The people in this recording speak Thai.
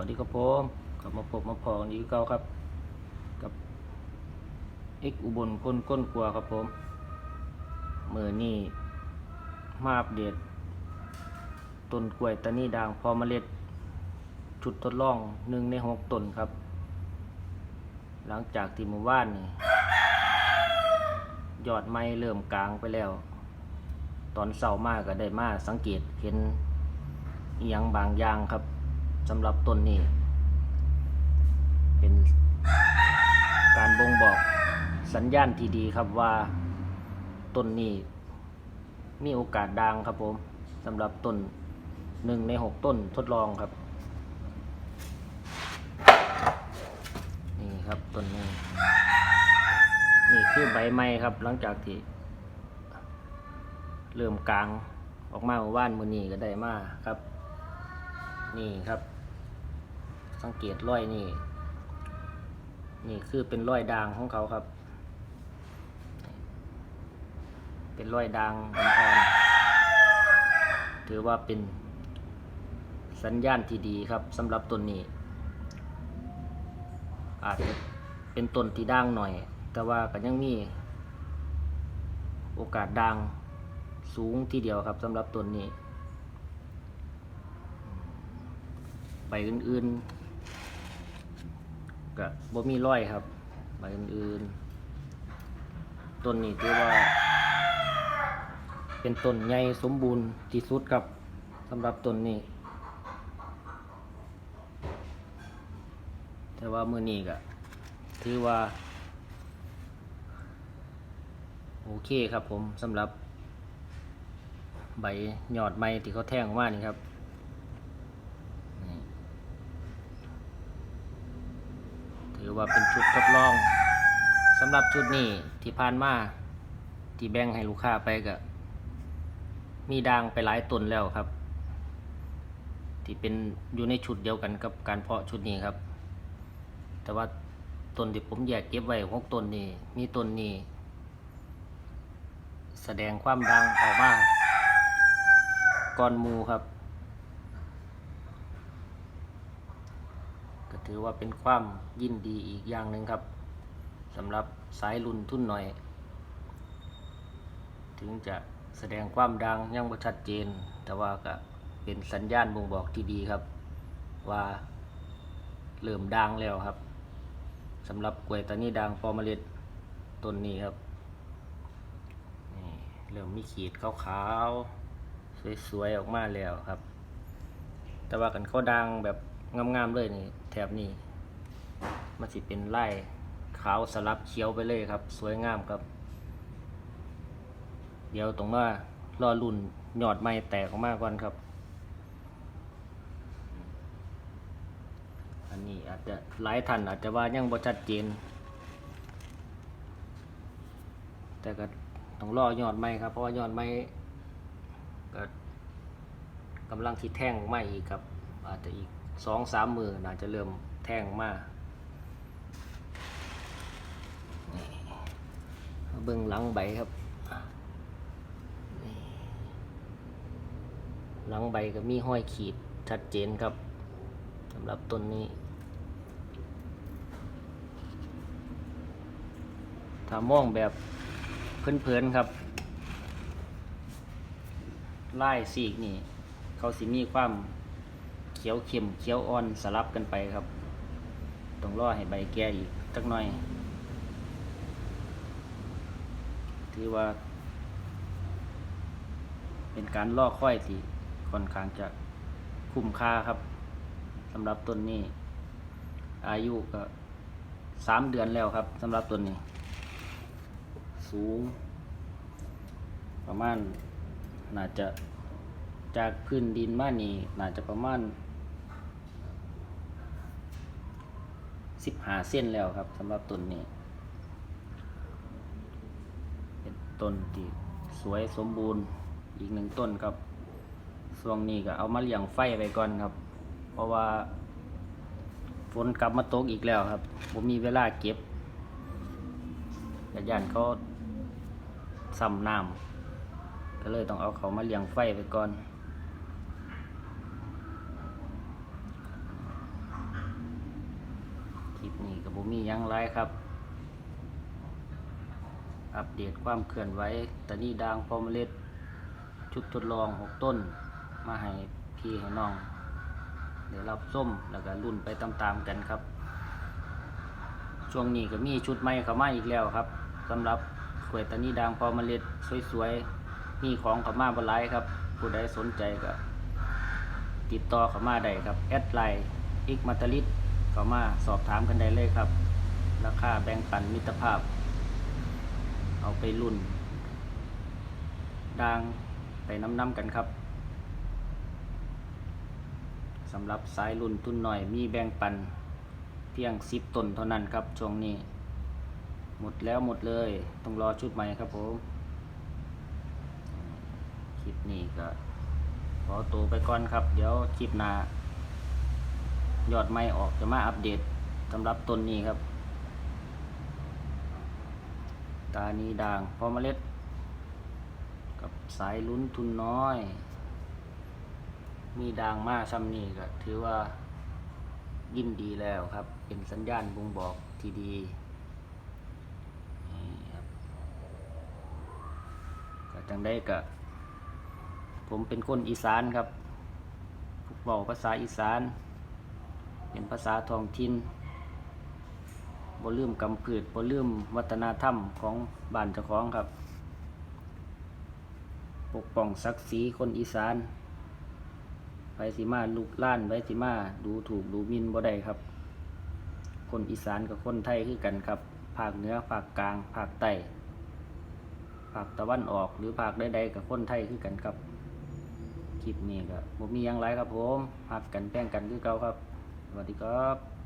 วัสดีครับผมกลับมาพบมาพอกันอีกเก่าครับ กับเอ็กอุบลคนก้นกลัวครับผมเมื่อนี่มาอัปเดตต้นกล้วยตานีด่างพอมเมล็ดชุดทดลองหนึ่งในหกต้นครับ หลังจากที่หมู่บ้านนี่ยอดไม้เริ่มกลางไปแล้ว ตอนเศร้ามากก็ได้มาสังเกตเห็นอหยังบางอย่างครับ สำหรับต้นนี้ เป็นการบ่งบอกสัญญาณที่ดีครับว่าต้นนี้ มีโอกาสดังครับผมสำหรับต้นหนึ่งในหกต้นทดลองครับ นี่ครับต้นนี้ นี่คือใบไม้ครับ หลังจากที่เริ่มกลางออกมาเมื่อว่านมือนี้ก็ได้มาครับ นี่ครับ สังเกตรอยนี่ นี่คือเป็นรอยด่างของเขาครับ เป็นรอยด่างอ่อนๆถือว่าเป็นสัญญาณที่ดีครับสำหรับต้นนี้ อาจจะเป็นต้นที่ด่างหน่อย แต่ว่าก็ยังมีโอกาสด่างสูงทีเดียวครับสำหรับต้นนี้ใบอื่นๆ ก็บ่มีร้อยครับใบอื่นๆต้นนี้ถือว่า เป็นต้นใหญ่สมบูรณ์ที่สุดครับสำหรับต้นนี้แต่ว่ามือนี้ก็ถือว่า โอเคครับผมสำหรับ ใบหยอดไม้ที่เขาแท่งออกมานี่ครับนี่ถือ ว่าเป็นชุดทดลองสำหรับชุดนี้ที่ผ่านมาที่แบ่งให้ลูกค้าไปก็มีดังไปหลายตนแล้วครับ ที่เป็นอยู่ในชุดเดียวกันกับการเพาะชุดนี้ครับ แต่ว่าต้นที่ผมแยกเก็บไว้หกต้นนี้ มีต้นนี้ แสดงความดังออกมาก่อนมูครับ ก็ ถือว่าเป็นความยินดีอีกอย่างหนึ่งครับสำหรับสายรุ่นทุนหน่อย ถึงจะแสดงความดังยังบ่ชัดเจน แต่ว่าก็เป็นสัญญาณบ่งบอกที่ดีครับ ว่าเริ่มดังแล้วครับสำหรับกล้วยตานีดังพอเมล็ดต้นนี้ครับนี่เริ่มมีขีดขาวๆสวยๆออกมาแล้วครับ แต่ว่ากันเขาดังแบบ งามๆเลยนี่ แถบนี้มันสิเป็นไล่ขาวสลับเขียวไปเลยครับ สวยงามครับ เดี๋ยวตรงว่ารอรุ่นหยอดไม้แตกออกมาก่อนครับ อันนี้อาจจะหลายท่านอาจจะว่ายังบ่ชัดเจน แต่ก็ต้องรอยอดไม้ครับ เพราะว่ายอดไม้ก็กำลังที่แท่งไม้อีกครับ อาจจะอีก สองสามมืออาจะเริ่มแท่งมานี่เบื้องหลังใบครับหลังใบก็มีห้อยขีดชัดเจนครับสำหรับต้นนี้ ถ้ามองแบบเพลินๆครับไล่สีกนี่ เขาสิมีความ เขียวเข้มเขียวอ่อนสลับกันไปครับต้องรอให้ใบแก่อีกสักหน่อย ถือว่า เป็นการล่อค่อยที่ค่อนข้างจะคุ้มค่าครับสำหรับต้นนี้ อายุก็สามเดือนแล้วครับสำหรับต้นนี้ สูง ประมาณน่าจะจากพื้นดินมานี่น่าจะประมาณ สิบหาเส้นแล้วครับสำหรับต้นนี้ เป็นต้นที่สวยสมบูรณ์อีกหนึ่งต้นครับช่วงนี้ก็เอามาเลี้ยงไฟไปก่อนครับ เพราะว่าฝนกลับมาตกอีกแล้วครับผมมีเวลาเก็บญาติๆเขาซ้ำน้ำก็เลยต้องเอาเขามาเลี้ยงไฟไปก่อน มีห ยังไรครับ อัปเดตความเคลื่อนไหวตะนี่ดางพอเมล็ด ชุดทดลองหกต้น มาให้พี่ให้น้อง เดี๋ยวรับส้มแล้วก็รุ่นไปตามๆกันครับ ช่วงนี้ก็มีชุดใหม่เข้ามาอีกแล้วครับสำหรับกล้วยตานีด่างพอเมล็ดสวยๆมีของเข้ามาบหลายครับ ผู้ใดสนใจก็ติดต่อเข้ามาได้ครับ แอดไลน์อิกมาตาลิสเข้ามาสอบถามกันได้เลยครับ ราคาแบ่งปันมิตรภาพ เอาไปรุ่นด่างไปน้ำๆกันครับสำหรับสายรุ่นทุนหน่อยมีแบ่งปันเพียงสิบตนเท่านั้นครับช่วงนี้ หมดแล้วหมดเลย ต้องรอชุดใหม่ครับผม คลิปนี้ก็ขอตัวไปก่อนครับ เดี๋ยวคลิปหน้ายอดไม่ออกจะมาอัปเดตสำหรับตนนี้ครับ ตานีด่างพอเมล็ด กับสายลุ้นทุนน้อย มีด่างมากซ้ำนี่ก็ถือว่ายินดีแล้วครับ เป็นสัญญาณบ่งบอกที่ดีนี่ครับก็จังได้กะผมเป็นคนอีสานครับบอกภาษาอีสาน เป็นภาษาท้องถิ่น บ่ลืมกำพืชบ่ลืมวัฒนธรรมของบ้านเจ้าของครับ ปกป้องศักดิ์ศรีคนอีสานไปสิมาลูกล้านไปสิมาดูถูกดูมินบ่ได้ครับ คนอีสานกับคนไทยคือกันครับภาคเหนือภาคกลางภาคใต้ภาคตะวันออกหรือภาคใดๆกับคนไทยคือกันครับคลิปนี้ก็บ่มีหยังไรครับผมหักกันแป้งกันคือเก่าครับสวัสดีครับ